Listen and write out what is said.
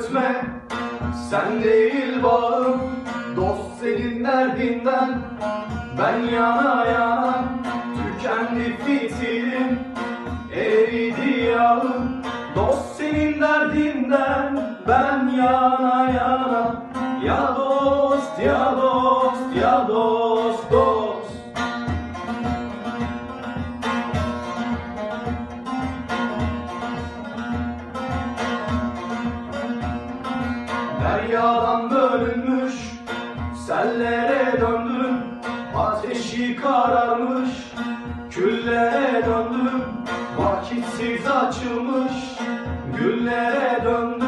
çözme Sen değil bağım Dost senin derdinden. Ben yana yana Tükendi fitilim Eridi yağım Dost senin derdinden. Ben yana yana Ya dost ya dost ya dost dost Deryadan bölünmüş Sellere döndüm Ateşi kararmış. Küllere döndüm Vakitsiz açılmış. Güllere döndüm